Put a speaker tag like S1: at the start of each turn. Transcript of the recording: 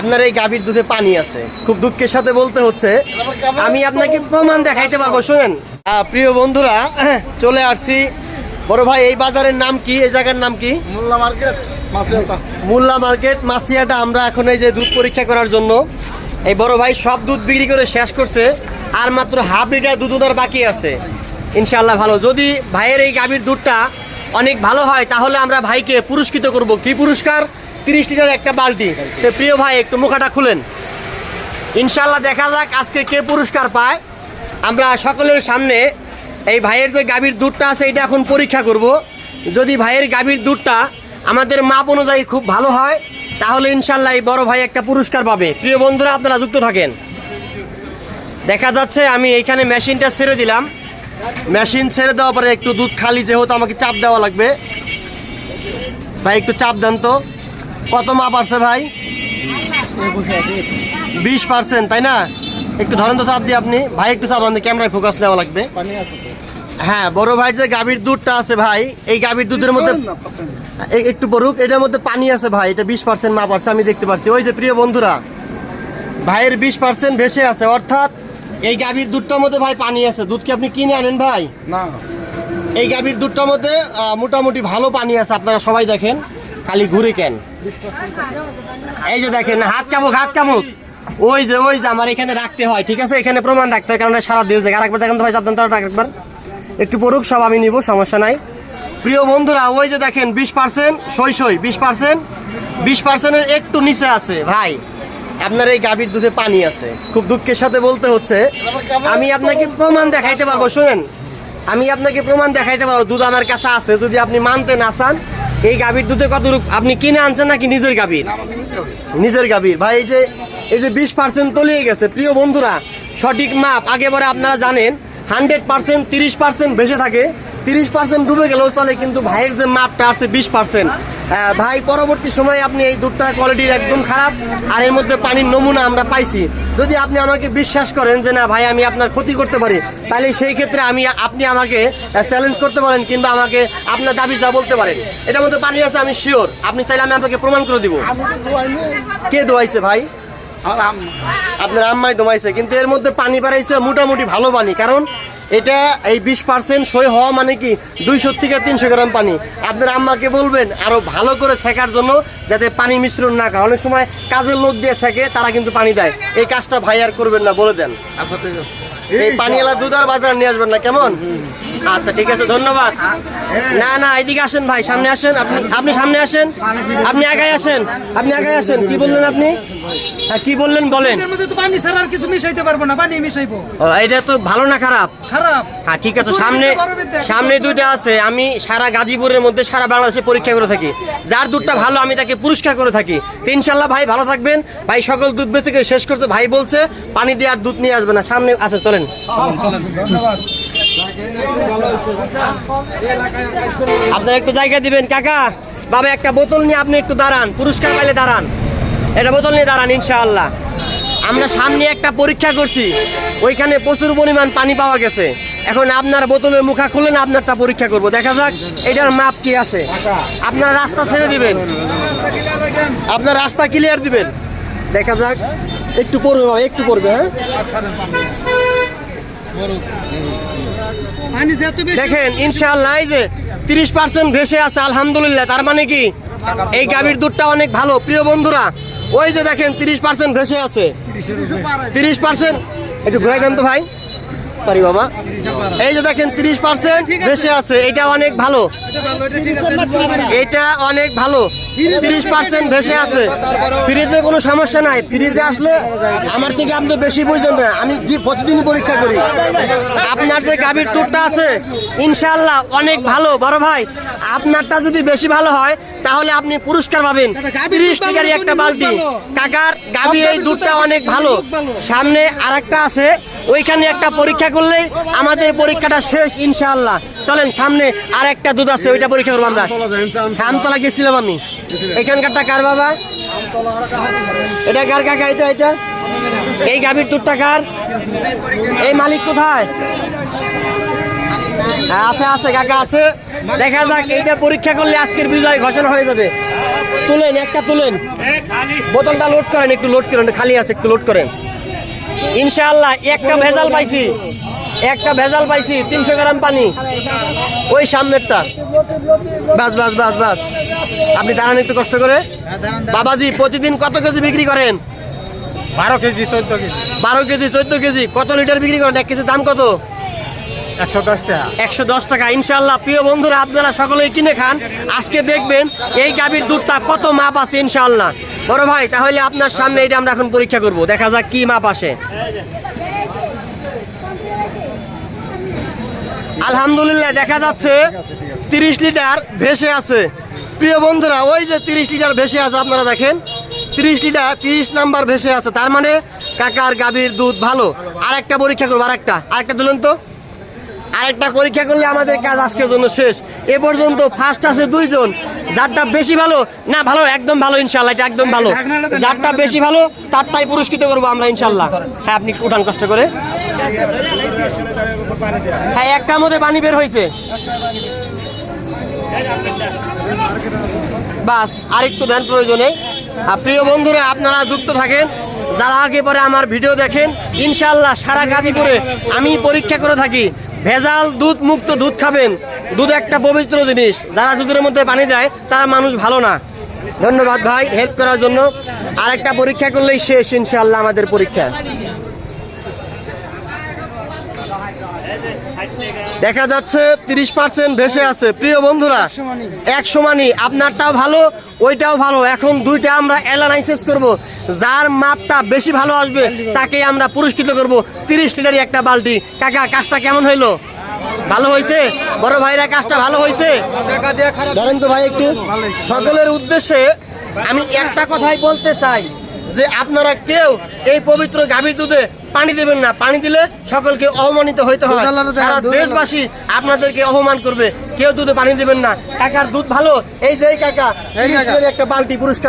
S1: আপনার এই গাভীর দুধে পানি আছে। খুব দুঃখের সাথে বলতে হচ্ছে আমি আপনাকে প্রমাণ দেখাইতে পারব শোনেন। প্রিয় বন্ধুরা চলে আসছি। বড় ভাই এই বাজারের নাম কি? এই জায়গার নাম কি?
S2: মোল্লা মার্কেট মাসিয়াতা
S1: মোল্লা মার্কেট মাসিয়াটা। আমরা এখন এই যে দুধ পরীক্ষা করার জন্য এই বড় ভাই সব দুধ বিক্রি করে শেষ করছে আর মাত্র হাফ লিটার দুধ ওনার বাকি আছে। ইনশাল্লাহ ভালো। যদি ভাইয়ের এই গাভীর দুধটা অনেক ভালো হয় তাহলে আমরা ভাইকে পুরস্কৃত করব। কি পুরস্কার? তিরিশ লিটার একটা বালতি। প্রিয় ভাই, একটু মুখাটা খুলেন। ইনশাল্লাহ দেখা যাক আজকে কে পুরস্কার পায়। আমরা সকলের সামনে এই ভাইয়ের যে গাভীর দুধটা আছে, এটা এখন পরীক্ষা করব। যদি ভাইয়ের গাভীর দুধটা আমাদের মাপ অনুযায়ী খুব ভালো হয়, তাহলে ইনশাল্লাহ এই বড় ভাই একটা পুরস্কার পাবে। প্রিয় বন্ধুরা, আপনারা যুক্ত থাকেন। দেখা যাচ্ছে আমি এইখানে মেশিনটা ছেড়ে দিলাম। মেশিন ছেড়ে দেওয়ার পরে একটু দুধ খালি, যেহেতু আমাকে চাপ দেওয়া লাগবে। ভাই, একটু চাপ দেন তো। কত মাপ আসছে ভাই? বিশ পার্সেন্ট তাই না? একটু ধরেন তো চাপ দিয়ে আপনি। ভাই একটু চাপ আপনি ক্যামেরায় ফোকাস নেওয়া লাগবে। হ্যাঁ বড় ভাইয়ের যে গাভীর দুধটা আছে ভাই এই গাভীর দুধের মধ্যে একটু পড়ুক এটার মধ্যে পানি আছে ভাই এটা বিশ পার্সেন্ট মাপ আছে আমি দেখতে পাচ্ছি ওই যে প্রিয় বন্ধুরা ভাইয়ের বিশ পার্সেন্ট ভেসে আছে অর্থাৎ এই গাভীর দুধটার মধ্যে ভাই পানি আছে। দুধ কি আপনি কিনে আনেন ভাই?
S2: না।
S1: এই গাভীর দুধটার মধ্যে মোটামুটি ভালো পানি আছে আপনারা সবাই দেখেন খালি ঘুরে কেন। এই যে দেখেন, হাত কামুক হাত কামুক। ওই যে ওই যে আমার এখানে রাখতে হয়, ঠিক আছে? এখানে প্রমাণ রাখতে হয়, কারণ সারা দেশ দেখে। আরেকবার দেখেন তো ভাই, সাবধান তারা একবার। একটু পড়ুক, সব আমি নিব, সমস্যা নাই। প্রিয় বন্ধুরা, ওই যে দেখেন, বিশ পার্সেন্ট, সই সই, বিশ পার্সেন্ট। বিশ পার্সেন্টের একটু নিচে আছে, ভাই। আপনার এই গাভীর দুধে পানি আছে। খুব দুঃখের সাথে বলতে হচ্ছে, আমি আপনাকে প্রমাণ দেখাইতে পারব, শুনেন। আমি আপনাকে প্রমাণ দেখাইতে পারব, দুধ আমার কাছে আছে, যদি আপনি মানতে না চান এই গাভীর দুধে কত আপনি কিনে আনছেন নাকি নিজের গাভীর? নিজের গাভীর। ভাই, এই যে এই যে বিশ পার্সেন্ট তলিয়ে গেছে, প্রিয় বন্ধুরা, সঠিক মাপ, আগে আগেবারে আপনারা জানেন, হান্ড্রেড পার্সেন্ট তিরিশ পার্সেন্ট বেঁচে থাকে, তিরিশ পার্সেন্ট ডুবে গেলেও চলে, কিন্তু ভাইয়ের যে মাপটা আসছে বিশ পার্সেন্ট ভাই পরবর্তী সময়ে আপনি এই দুধটার কোয়ালিটির একদম খারাপ আর এর মধ্যে পানির নমুনা আমরা পাইছি। যদি আপনি আমাকে বিশ্বাস করেন যে না ভাই আমি আপনার ক্ষতি করতে পারি তাহলে সেই ক্ষেত্রে আমি আপনি আমাকে চ্যালেঞ্জ করতে পারেন কিংবা আমাকে আপনার দাবি যা বলতে পারেন। এটার মধ্যে পানি আছে আমি শিওর আপনি চাইলে আমি আপনাকে প্রমাণ করে দিব। কে দোয়াইছে ভাই? আপনার আম্মাই দমাইছে কিন্তু এর মধ্যে পানি বাড়াইছে মোটামুটি ভালো পানি। কারণ এটা এই বিশ পার্সেন্ট সই হওয়া মানে কি দুইশো থেকে তিনশো গ্রাম পানি। আপনার আম্মাকে বলবেন আরও ভালো করে শেখার জন্য যাতে পানি মিশ্রণ না খায়। অনেক সময় কাজের লোক দিয়ে শেখে তারা কিন্তু পানি দেয়। এই কাজটা ভাই আর করবেন না বলে দেন।
S2: আচ্ছা ঠিক আছে।
S1: এই পানিওয়ালা দুধ আর বাজার নিয়ে আসবেন না কেমন? আচ্ছা ঠিক আছে ধন্যবাদ। না না এদিকে আসেন ভাই সামনে আসেন। আপনি আপনি সামনে আসেন। আপনি আগায় আসেন। আপনি আগায় আসেন। কি বললেন আপনি? হ্যাঁ, কি বললেন বলেন।
S3: পানি ছাড়া আর কিছু মিশাইতে পারব না পানি মিশাইবো।
S1: এটা তো ভালো না খারাপ?
S3: খারাপ।
S1: হ্যাঁ ঠিক আছে সামনে সামনে দুইটা আছে। আমি সারা গাজীপুরের মধ্যে সারা বাংলাদেশে পরীক্ষা করে থাকি। যার দুধটা ভালো আমি তাকে পুরস্কার করে থাকি। ইনশাল্লাহ ভাই ভালো থাকবেন। ভাই সকল দুধ বেঁচে শেষ করছে। ভাই বলছে পানি দিয়ে আর দুধ নিয়ে আসবে না। সামনে আছে চলেন। আপনার একটু জায়গা দিবেন, কাকা। বাবা, একটা বোতল নিয়ে আপনি একটু দাঁড়ান, পুরস্কার পাইলে দাঁড়ান। এটা বোতল নিয়ে দাঁড়ান, ইনশাআল্লাহ। আমরা সামনে একটা পরীক্ষা করছি, ওইখানে প্রচুর পরিমাণ পানি পাওয়া গেছে। এখন আপনার বোতলের মুখা খুললেন আপনারটা পরীক্ষা করব। দেখা যাক, এটার মাপ কি আসে। আপনারা রাস্তা ছেড়ে দিবেন। আপনার রাস্তা ক্লিয়ার দিবেন। দেখা যাক, একটু পড়বে একটু পড়বে হ্যাঁ? দেখেন ইনশাআল্লাহ যে তিরিশ পার্সেন্ট ভেসে আছে আলহামদুলিল্লাহ। তার মানে কি? এই গাভীর দুধটা অনেক ভালো। প্রিয় বন্ধুরা ওই যে দেখেন তিরিশ পার্সেন্ট ভেসে আছে। তিরিশ পার্সেন্ট একটু ঘুরাই দেন তো ভাই। সরি বাবা। এই যে দেখেন তিরিশ পার্সেন্ট ভেসে আছে। এটা অনেক ভালো।
S3: এটা
S1: অনেক ভালো। তিরিশ পার্সেন্ট ভেসে আছে। ফ্রিজে কোনো সমস্যা নাই। ফ্রিজে আসলে আমার থেকে আপনি বেশি বুঝছেন না। আমি গিয়ে প্রতিদিনই পরীক্ষা করি। আপনার যে গাভীর দুধটা আছে ইনশাল্লাহ অনেক ভালো। বড় ভাই আপনারটা যদি বেশি ভালো হয় তাহলে আপনি পুরস্কার পাবেন।
S3: এটা
S1: তিরিশ টাকারই একটা বালতি। কাকার গাভীর এই দুধটা অনেক ভালো। সামনে আরেকটা আছে ওইখানে একটা পরীক্ষা করলে আমাদের পরীক্ষাটা শেষ ইনশাআল্লাহ। চলেন সামনে আর একটা দুধ আছে ওইটা পরীক্ষা করব আমরা। আমতলা গেছিলাম আমি। এখানকারটা কার বাবা? এটা কার কাকা এটা এটা? এই গাভীর দুধটা কার? এই মালিক কোথায়? হ্যাঁ, আছে আছে কাকা আছে। দেখা যাক এইটা পরীক্ষা করলে আজকের বিজয় ঘোষণা হয়ে যাবে। তুলেন একটা তুলেন। বোতলটা লোড করেন একটু লোড করেন খালি আছে একটু লোড করেন। ইনশাআল্লাহ একটা ভেজাল পাইছি। একটা ভেজাল পাইছি তিনশো গ্রাম পানি। ওই সামনেরটা। বাস বাস বাস বাস। আপনি দাঁড়ান একটু কষ্ট করে। বাবাজি প্রতিদিন কত কেজি বিক্রি করেন?
S2: বারো কেজি চোদ্দ কেজি।
S1: বারো কেজি চোদ্দ কেজি। কত লিটার বিক্রি করেন? এক কেজির দাম কত?
S2: একশো দশ টাকা।
S1: ইনশাল্লাহ প্রিয় বন্ধুরা, আপনারা সকলেই কিনে খান। আজকে দেখবেন এই গাভীর দুধটা কত মাপ আছে ইনশাল্লাহ বড় ভাই, তাহলে আপনার সামনে এটা আমরা এখন পরীক্ষা করব। দেখা যাক কি মাপ আসে। আলহামদুলিল্লাহ, দেখা যাচ্ছে তিরিশ লিটার ভেসে আছে। প্রিয় বন্ধুরা, ওই যে তিরিশ লিটার ভেসে আছে, আপনারা দেখেন। তিরিশ লিটার তিরিশ নাম্বার ভেসে আছে। তার মানে কাকার গাভীর দুধ ভালো। আরেকটা পরীক্ষা করব, আরেকটা। আরেকটা দিলেন তো? আরেকটা পরীক্ষা করলে আমাদের কাজ আজকের জন্য শেষ। এ পর্যন্ত ফার্স্ট আছে দুইজন। যারটা বেশি ভালো, না ভালো, একদম ভালো ইনশাল্লাহ এটা একদম ভালো। যারটা বেশি ভালো, তারটাই পুরস্কৃত করব আমরা ইনশাল্লাহ হ্যাঁ আপনি উঠান কষ্ট করে। হ্যাঁ একটার মধ্যে পানি বের হয়েছে। বাস, আরেকটু দেন প্রয়োজনে। আর প্রিয় বন্ধুরা, আপনারা যুক্ত থাকেন। যারা আগে পরে আমার ভিডিও দেখেন ইনশাল্লাহ সারা গাজীপুরে আমি পরীক্ষা করে থাকি। ভেজাল দুধ মুক্ত দুধ খাবেন। দুধ একটা পবিত্র জিনিস। যারা দুধের মধ্যে পানি দেয় তারা মানুষ ভালো না। ধন্যবাদ ভাই হেল্প করার জন্য। আরেকটা পরীক্ষা করলেই শেষ ইনশাল্লাহ আমাদের পরীক্ষা। দেখা যাচ্ছে তিরিশ পার্সেন্ট ভেসে আছে। প্রিয় বন্ধুরা এক সমানই আপনারটাও ভালো ওইটাও ভালো। এখন দুইটা আমরা অ্যানালাইসিস করব। যার মাপটা বেশি ভালো আসবে তাকে আমরা পুরস্কৃত করব। তিরিশ লিটারই একটা বালতি। কাকা কাজটা কেমন হইল? ভালো হয়েছে বড় ভাইরা কাজটা ভালো হয়েছে ধরেন তো ভাই একটু সকলের উদ্দেশ্যে আমি একটা কথাই বলতে চাই যে আপনারা কেউ এই পবিত্র গাভীর দুধে পানি দেবেন না। পানি দিলে সকলকে অপমানিত হইতে হয়। দেশবাসী আপনাদেরকে অপমান করবে। কেউ দুধে পানি দেবেন না। কাকার দুধ ভালো? এই যে কাকা একটা বালতি পুরস্কার